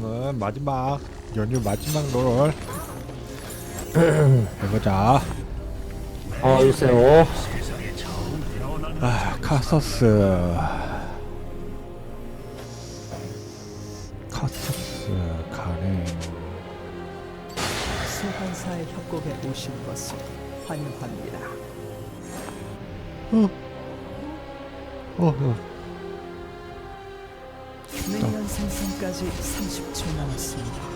어, 마지막 연휴 마지막 롤. 해보자. 아 글쎄요. 아 카서스. 카서스 가네. 소환사의 협곡에 오신 것을 환영합니다. 어, 어. 내 년 생성까지 30초 남았습니다.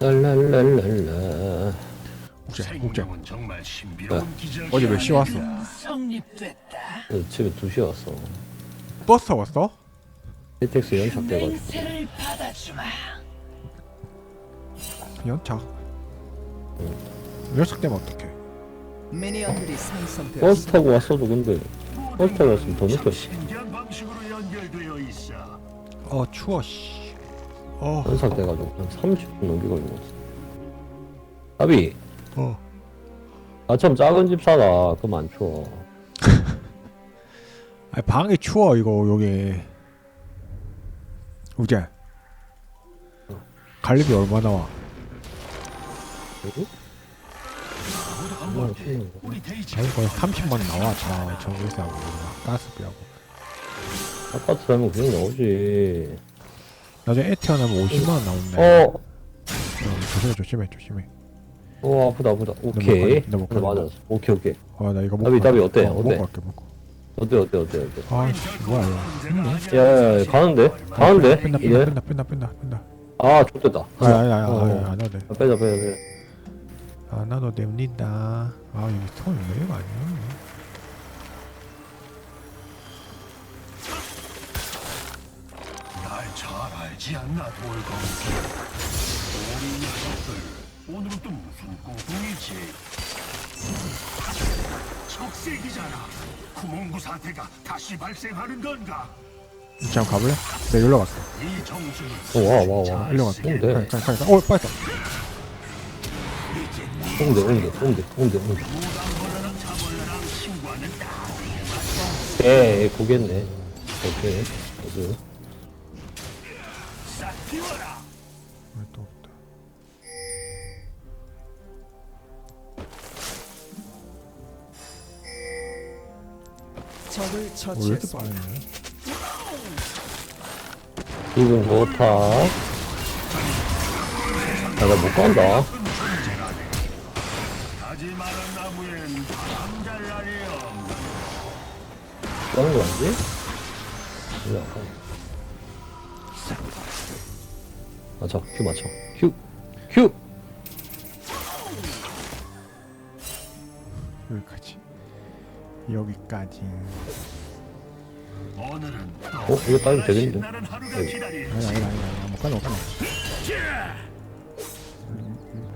랄랄랄랄라 국제 생명은 정말 신비로운 기적이야. 어제 몇 시 왔어? 성립됐다. 어, 집에 2시에 왔어 버스 타고 왔어? 연착 돼가지고 맹세를 받아주마. 연착 연착 되면 어떡해 미니언들이 버스 생성되었습니다. 타고 왔어도 근데 버스 타고 왔으면 더 늦었어 신기한 방식으로 연결되어 있어. 어 추워 씨. 어, 연착돼가지고 한 30분 넘게 걸렸어 아비. 어. 나처럼 작은 집 사라 그럼 안 추워. 아 방이 추워 이거 여기 우재. 갈비비 얼마 나와? 그 데이지 아니 거의 30만 나와 저 전기세하고 가스비하고 아파트 살면 그냥 나오지 나중에 애 태어나면 50만 원 나온대 어! 어, 조심해 조심해 조심해 어 아프다 아프다 오케이. 나 맞았어 오케이 오케이 아나 이거 먹고 갈게. 어때? 어, 어때? 먹고 갈게 먹고 어때 어때 어때 어때 아씨 뭐야 이거 야야야 가는데? 가는데? 뺀다 이제? 뺀다 뺀다 뺀다 뺀다 아 좋됐다 아니 아니 아니 어. 아니 안 해도 아, 빼자 빼자 빼자 돼 안 해도 됩니다 아 여기 손 왜가 아니야 날잘 알지 않나 돌검기. 우리 녀석들 오늘은 또 무슨 고통이지? 적색이잖아. 구멍구 사태가 다시 발생하는 건가? 잠깐 가볼래? 내가 연락 갈게 이 정신을 어, 와, 와, 와. 잘 일로 갈게 쓰게 네. 가자 가자 가자 어 빨리 옹대 옹대 무당벌레랑 자벌레랑 친구하는 다에 보겠네. 오케이 어디 싹 띄워라. 또 없다 적을 어, 왜 이렇게 처치했습니다. 빠르네 기분 좋다. 야나못 간다 가지 마는 나무엔 바람 잘 날이요. 가는 거 아니지? 왜안 가? 맞춰 큐 맞춰. 큐 큐. 여기까지. 여기까지. 오늘은 어? 이거 따면 되겠는데? 신나는 하루가 네. 기다리. 아니 아니 아니 아니. 못 가나 못 가나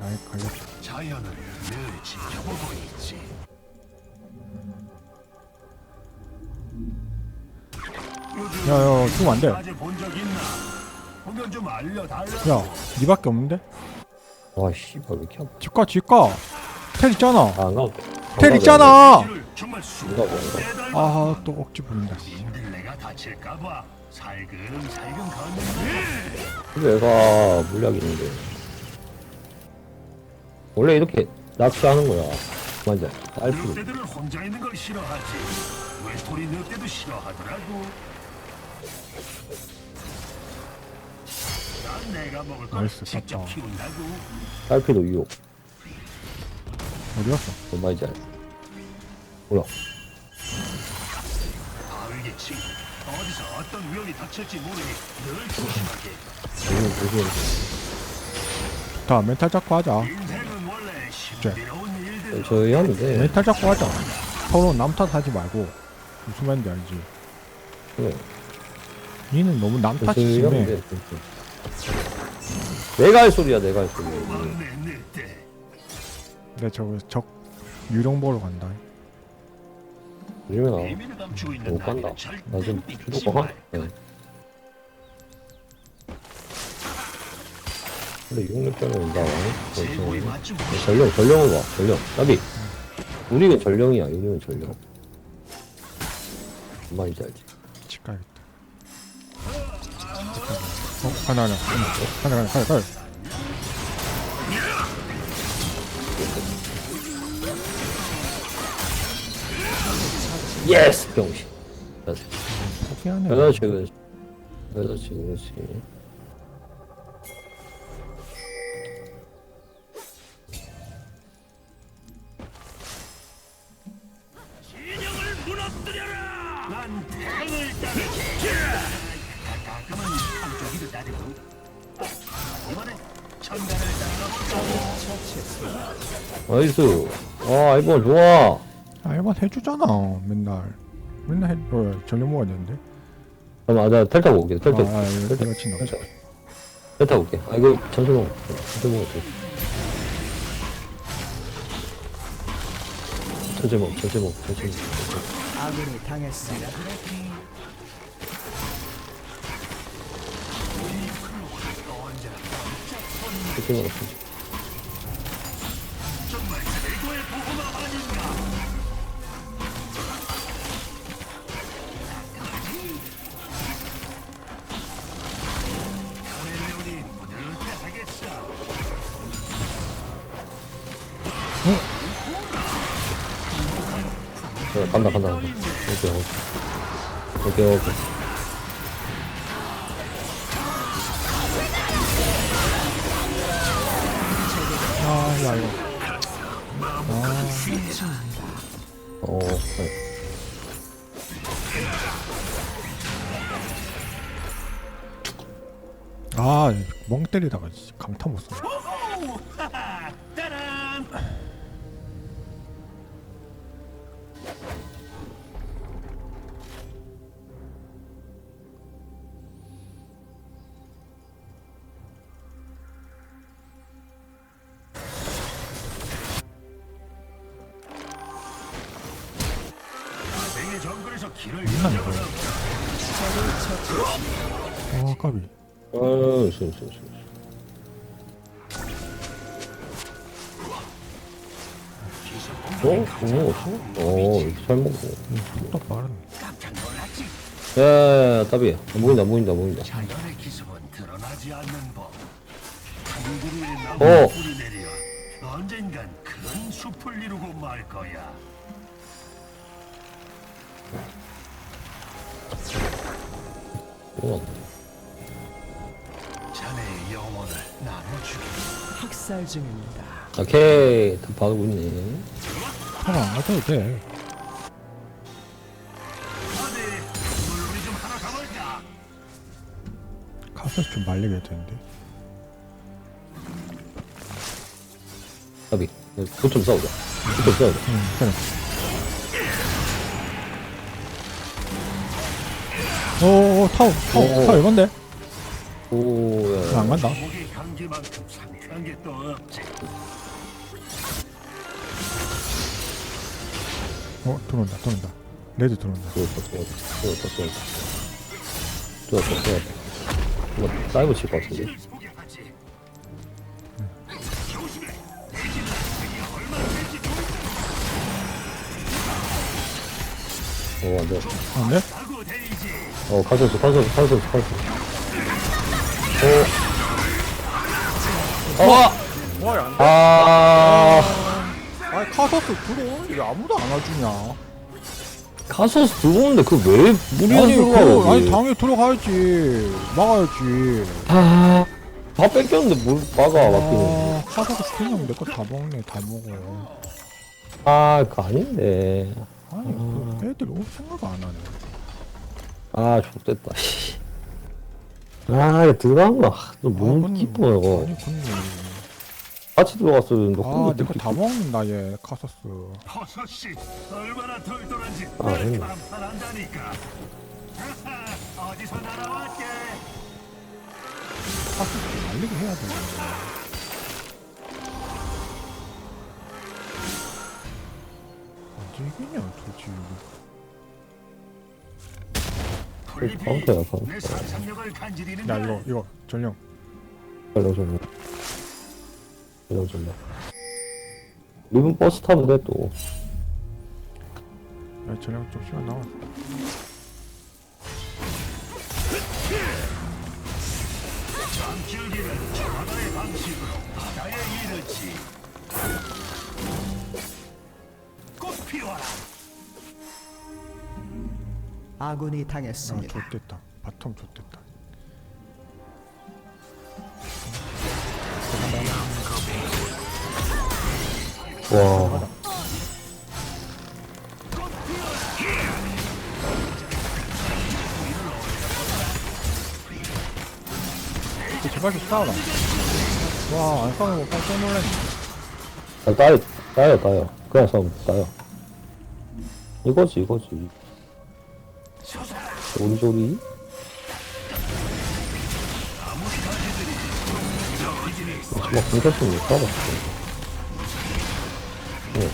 아니 걸렸어 자연을 늘 지켜보고 있지. 야야 죽으면 안돼 아직 본적 있나? 보면 좀 알려달라. 야 니밖에 없는데? 와 씨발 왜 이렇게 집가 집가 텔 있잖아 아 안 가도 돼. 텔 있잖아 이를 정말 안 가도 돼, 안 가도 돼. 수대닮아. 아또 억지 부린다. 님들 내가 다칠까봐 살금살금 걷는 근데 얘가 물약 있는데 원래 이렇게 낚시하는 거야 맞아 알프 늑대들은 혼자 있는 걸 싫어하지. 외톨이 늑대도 싫어하더라고. 난 내가 먹을 걸 나이스, 직접 갔다. 키운다고. 알프도 유혹 어디 갔어? 몰라 바울기 친구. 어디서 어떤 위험이 닥칠지 모르니 늘 조심하게. 다 멘탈 잡고 하자 원래 신비로운 일들. 저희 돼 멘탈 잡고 하자 서로 남 탓 하지 말고 무슨 말인지 알지 그래 니는 너무 남 탓이 저희 하면 심해 돼 진짜. 내가 할 소리야 내가 할 소리 막내 늑대. 내가 저거 적 유령 보러 간다 요즘에 나못 간다 나비는 절대 나좀 믿지 주도가 말. 네. 근데 6렙짜리 나와 제고의 맞춤. 전령 전령을 봐 전령 나비 우리는 전령이야 우리는 전령 많이지 알지. 집 가야겠다 어 하나 하나 하나 하나 하나 하나 하나 예스! 병신. 그렇지. 포기하네 그렇지, 그렇지. 그렇지, 그렇지. 나이스. 아, 이번 좋아. 아 일반 해주잖아 맨날 맨날 해 어, 전혀 먹어야 되는데 잠깐만, 나 텔타 볼게. 텔타. 아, 아 이거 텔타. 내가 친다. 텔타 볼게. 아, 이거 전체 먹어. 전체 먹어. 전체 먹어. 전체 먹어. 전체 먹어. 아군이 당했습니다. 전체 먹어. 정말 오케이, 오케이. 아야 이거 어, 네. 아 멍 때리다가 씨, 강타 못 써. 야, 야, 따비. 안 보인다, 안 보인다, 안 보인다. 자연의 기습은 드러나지 않는 법. 한들이 어. 나무 뿌리 내려 언젠간 큰 숲을 이루고 말 거야. 어, 자네의 영혼을 나눠주게. 학살 중입니다. 오케이. 다 봐가고 있네. 하나 안 가도 돼 스에서 좀 말리게 되는데 따비. 그좀 싸우자. 그좀 싸우자. 응 그래 오 오 타워 타워 오. 타워 이건데 오, 야, 야. 안 간다 목의 향기만큼 상쾌한 게 또 없지. 어 들어온다 들어온다 레드 들어온다 좋았다, 좋았다, 좋았다, 좋았다. 좋았다, 좋았다. 이거 다이브 칠 것 같은데? 대신은 자기가 얼마나 될지 어, 안 돼. 안돼? 하고 대리지. 어, 가서수, 가서수, 가서수, 가서수. 어! 어! 아, 아니 카서스 들어오는데 왜 아무도 안 와주냐 가서수 들어오는데 그왜 무리한 아니 들어가, 그 여기. 아니 당연히 들어가야지 막아야지 아, 다 뺏겼는데 뭘 막아, 막히는. 아 카서스 그냥 내거 다 먹네 다 먹어 아, 그거 아닌데. 아니 그 애들 올 생각 안 하네 아, 족됐다, 씨. 아, 이거 들어간 거, 너무 아, 깊어, 이거. 아니 근데 같이 들어갔어요, 너. 아내 거 다 먹는다 얘 카서스 버섯이 얼마나 털털한지 아, 날 아니네. 간판한다니까. 하하, 어디서 날아왔게? 카서스 말리게 해야 돼 언제 이기냐 도대체. 내 상상력을 간지리는 야 날. 이거 이거 전령 전령, 전령. 이러지마 리븐 버스 타면 돼또 야, 아, 저녁 좀 시간 남았어. 아군이 당했습니다. 아, 좋겠다. 바텀 좋겠다. 와. 제발 좀 싸워라. 와 안 싸우는 거 깜짝 놀랐네 아, 따요 따요 따요. 그냥 싸우면 따요. 이거지 이거지. 조리조리 막 공격性못 잡았어 네,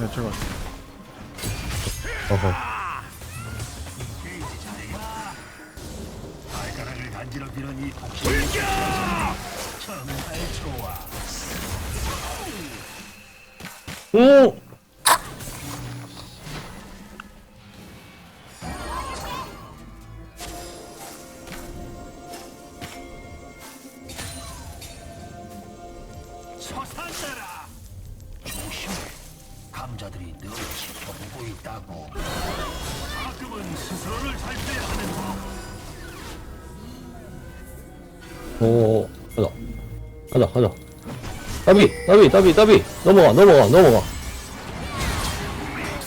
네 제가 어허 발가락을 간지럽히는 이 독심. 정말 좋아. 응! 지켜보고 있다고. 가끔은 스스로를 살펴야 하는 법. 오, 가자. 가자, 가자. 따비, 따비, 따비, 따비. 넘어가, 넘어가, 넘어가.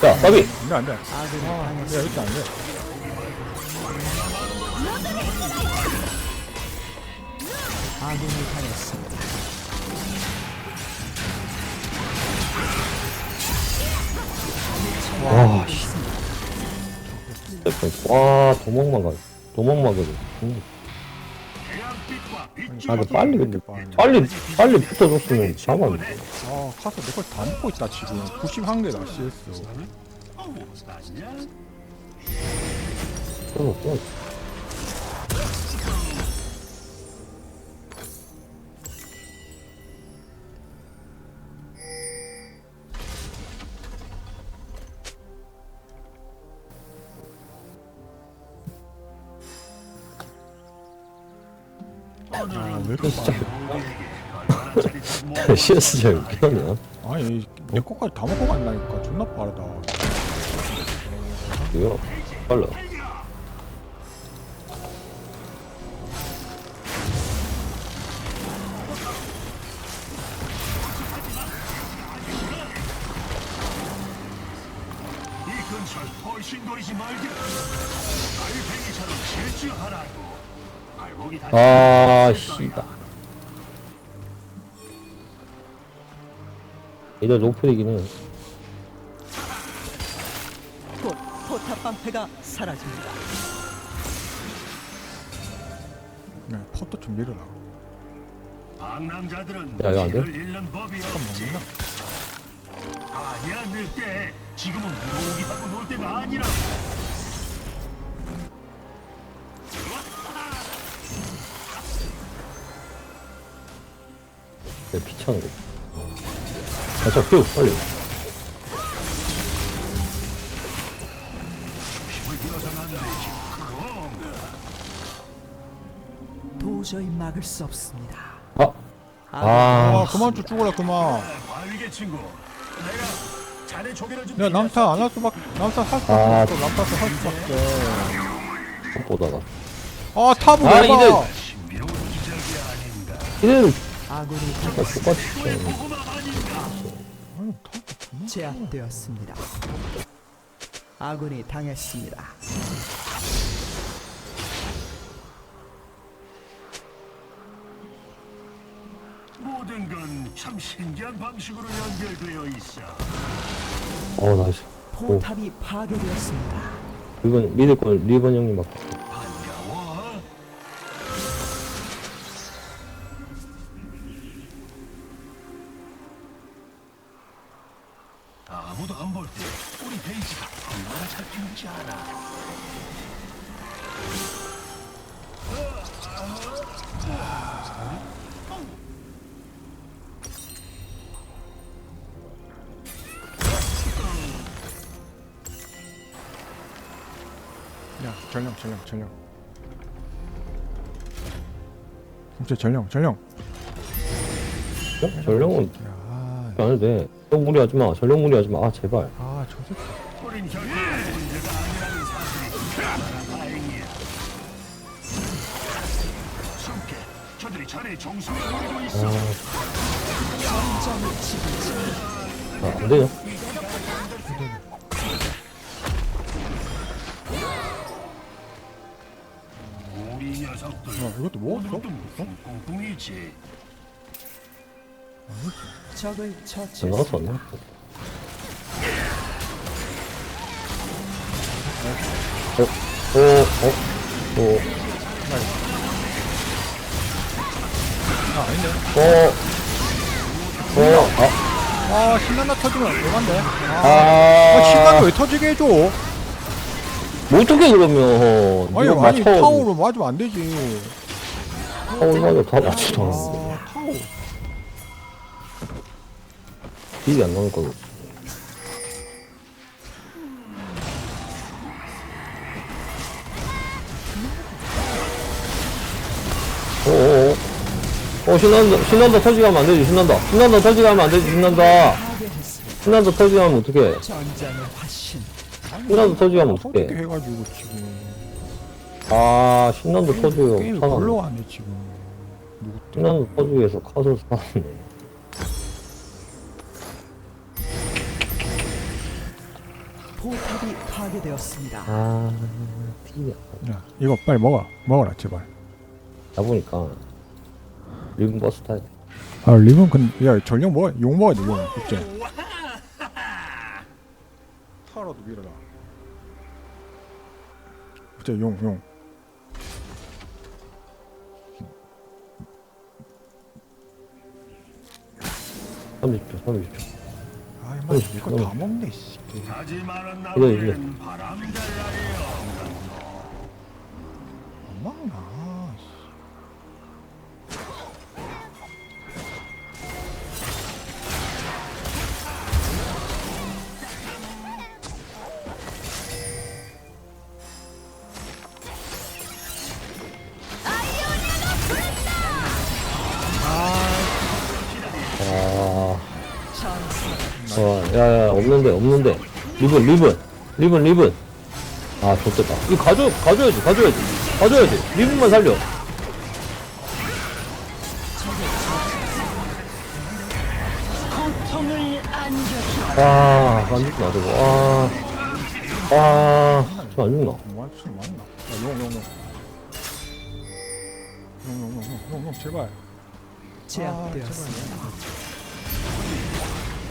자, 따비. 안돼 안돼 아군이 야. 이렇게 안돼 아군이 당했습니다. 와, 씨. 와, 도망만 가. 도망만 빛 아, 근데 빨리, 근데, 빨리. 빨리, 붙어줬으면 잡았는데. 아 카서 내걸 다 먹고 있다 지금 91개다 CS? 끊어, 끊어. 진짜. 짜릿한 모 CS 잘 웃기냐? 아니 내 거까지 다 먹고 간다니까 존나 빠르다 이거, 빨라. 이 근처 훨씬 거리지 말게. 알팽이처럼 다 아, 씨다. 이제 노플이긴 해. 곧 포탑 방패가 사라집니다. 네 포터 좀 밀어라 방랑자들은 야, 이거 안 돼? 길을 잃는 법이 없지. 아니야, 늑대. 지금은 무기하고 놀 때가 아니라. 내 피차는 거. 아, 저 큐, 빨리. 도저히 막을 수 없습니다. 아, 아 아, 그만 좀 죽어라 그만 과일개 친구. 내가 자네 조개를 좀 야 남타 안 할 수밖에 남타 할 수밖에 아. 없어 남타 할 수밖에 못 보다가. 아 탑을 아, 왜 봐? 이들-. 이래는 아군이 탑 존나 제압되었습니다. 아군이 당했습니다. 모든 건 참 신기한 방식으로 연결되어 있어. 어, 나이스. 포탑이 파괴되었습니다. 리본, 믿을 건 리본 형님 막. 반 진짜 전령 전령 어? 전령은 야, 안 해도 돼. 전령 무리 하지 마. 전령 무리 하지 마. 아, 제발. 아 저 새끼 우린 결코 문제가 아니라는 야 이것도 뭐 오늘은 없어? 또 무슨 꽁꽁이지? 적을. 나왔어, 안 나왔어. 어, 어, 어, 어, 아 아닌데 어, 어, 아, 아 신난다 터지면 얼마인데 아, 아, 아 신난다 왜 터지게 해줘 뭐 어떻게 그러면? 아니 아니 맞춰. 타오로 맞으면 안 되지 다 맞지도 않았어. 아 타오 딜이 안 나올 거고. 어어어. 어, 신난다, 신난다 터지게 하면 안 되지, 신난다. 신난다 터지게 하면 안 되지, 신난다. 신난다 터지게 하면 어떡해. 전장의 화신. 신난다 터지게 하면 어떻게 어떡해. 해가지고 지금 아, 신난다 터지고, 게임 살았네. 올라가네 지금 누구 때 터지기 위해서 카드 살았네. 포탑이 파괴되었습니다. 아, 안야 이거 빨리 먹어 먹어라 제발 나 보니까. 리븐 버스 타야 돼. 아 리본 근야 전령 먹어 용 먹어야 돼용 어 째 타라도 밀어라 어째 용용 30초, 30초. 아 임마 이거 다 먹네 씨 하지 말은 그래, 그래. 나는 바람잘 날이여. 안 먹나 없는데, 없는데. 리븐, 리븐. 리븐, 리븐. 아, 좋겠다. 이거 가져, 가져야지, 가져야지. 가져야지. 리븐만 살려. 아, 안 죽나, 저거. 아. 아, 저안 죽나. 뭐 무슨 맞나 용용 용 용 용 용 용 용 제발 제압되었습니다.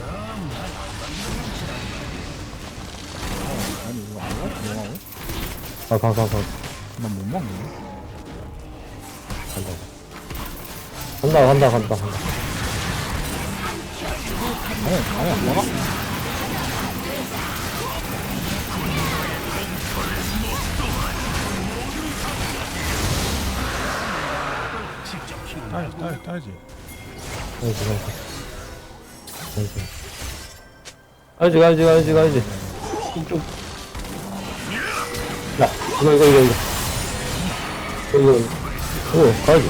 아 니 이거 안 먹어? 용하고? 가, 가, 가, 가. 난못 먹네 간다. 간다, 간다, 간다, 간다. 아니 아니 안 먹어? 따야지 따야지 따야지 가야지, 가야지. 가야지, 가야지, 가야지, 가야지. 이쪽. 야, 이거, 이거, 이거, 이거. 이거, 이거, 이거, 가야지.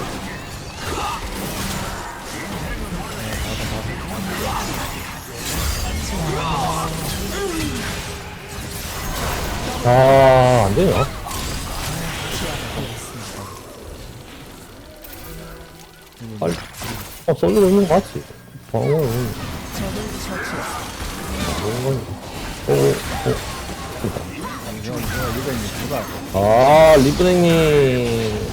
아, 안 되냐? 빨리. 어, 솔로 있는 거 같지? 어, 어, 아, 리브냉님.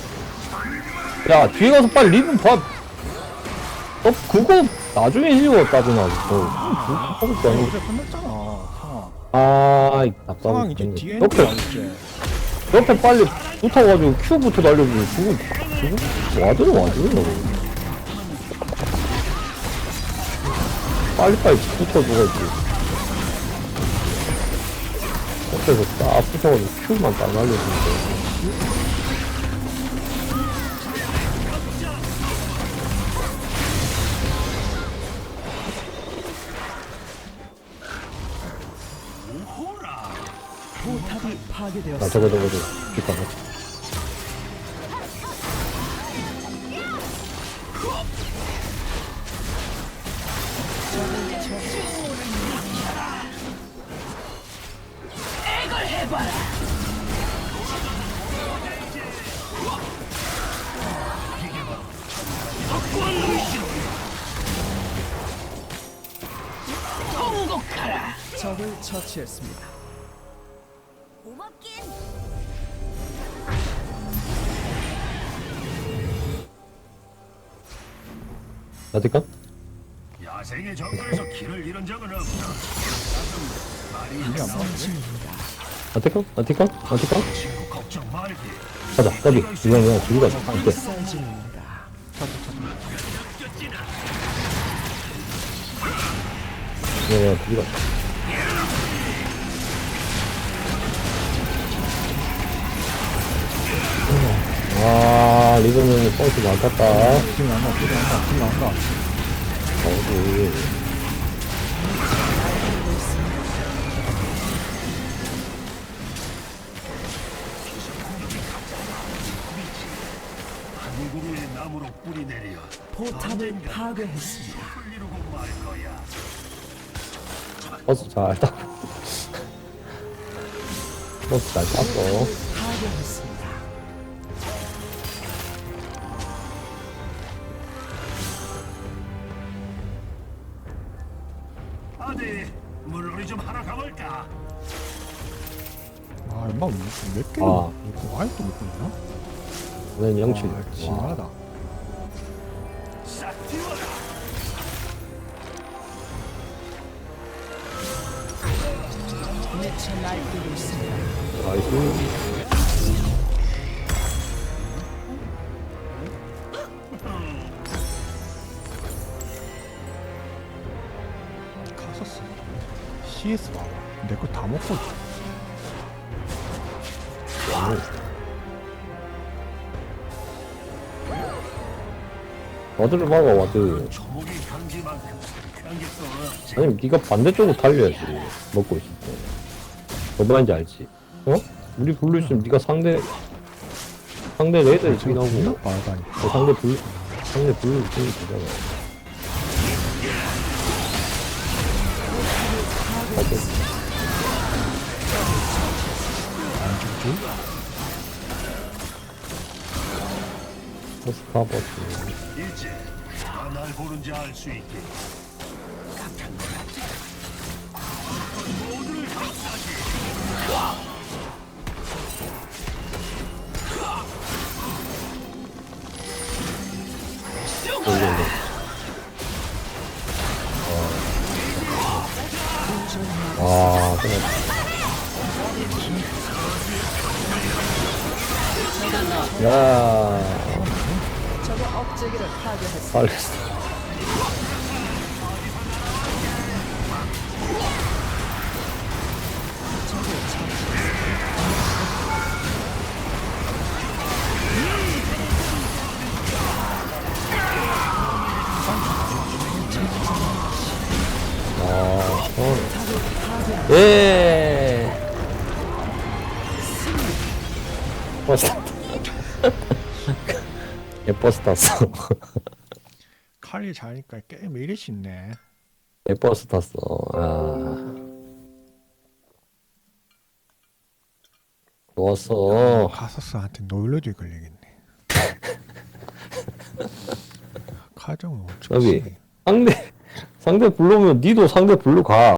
야, 뒤에 가서 빨리 리븐 봐. 어, 그거 나중에 이거 따지나, 그거. 하고도 아니고. 어제 끝났잖아 상황 아, 상황 이제 뒤에 옆에, 이제 옆에 빨리 붙어가지고 큐부터 날려주고, 그거, 그거, 와드는 와드는 빨리빨리 붙어줘가지 고. 옆에서 딱 붙어가지고 큐만 딱. 포탑이 아, 파괴되었습니다. 저거, 저거, 저거. 뒷가 적을 처치했습니다. 고맙긴 나 뒷가? 야생의 정글에서 길을 잃은 적은 없다. 말이? 친구 걱정 말게. 가자, 까비. 이건 그냥 둘이 가자. 이때. 쌀집입니다. 그냥 둘이 가자. 아, 리듬은 뻥치 많겠다. 지금 안 가, 지금 안 가, 지금 안 가. 어디. 한 그루의 나무로 뿌리 내려 포탑을 파괴했습니다. 버스 잘 땄. 버스 잘 땄어. 파괴했습니다. 아들, 물놀이 좀 하러 가볼까? 아, 엄마 몇 개? 아. 아직도 못 끊나? 는 영칠. 아, 지하다. 미쳐 날뛰고 있습니다. 나이스. 가셨어. CS 봐봐. 내거 다 먹고 있어. 와드를 막아, 와드. 아니면 네가 반대쪽으로 달려야지. 먹고 있을 때. 뭔 말인지 알지? 어? 우리 블루 있으면 네가 상대, 상대 레이더 있긴 하고. 빠르다니까. 그 상대 블루, 상대 블루 있으면 되잖아. 안 죽지? 버스 가버지. 이제 너날 보는지 알 수 있게. 모두를 감싸게. 아, 그래. 야, 적의 억제기를 파괴했습니다. 살렸어. 버스 탔어. 칼이 자니까 게임 이리 쉽네. 예, 버스 탔어. 아. 좋았어. 가서스한테 노일러지 걸리겠네. 저기 어쩌지? 상대 상대 블루면 니도 상대 블루 가.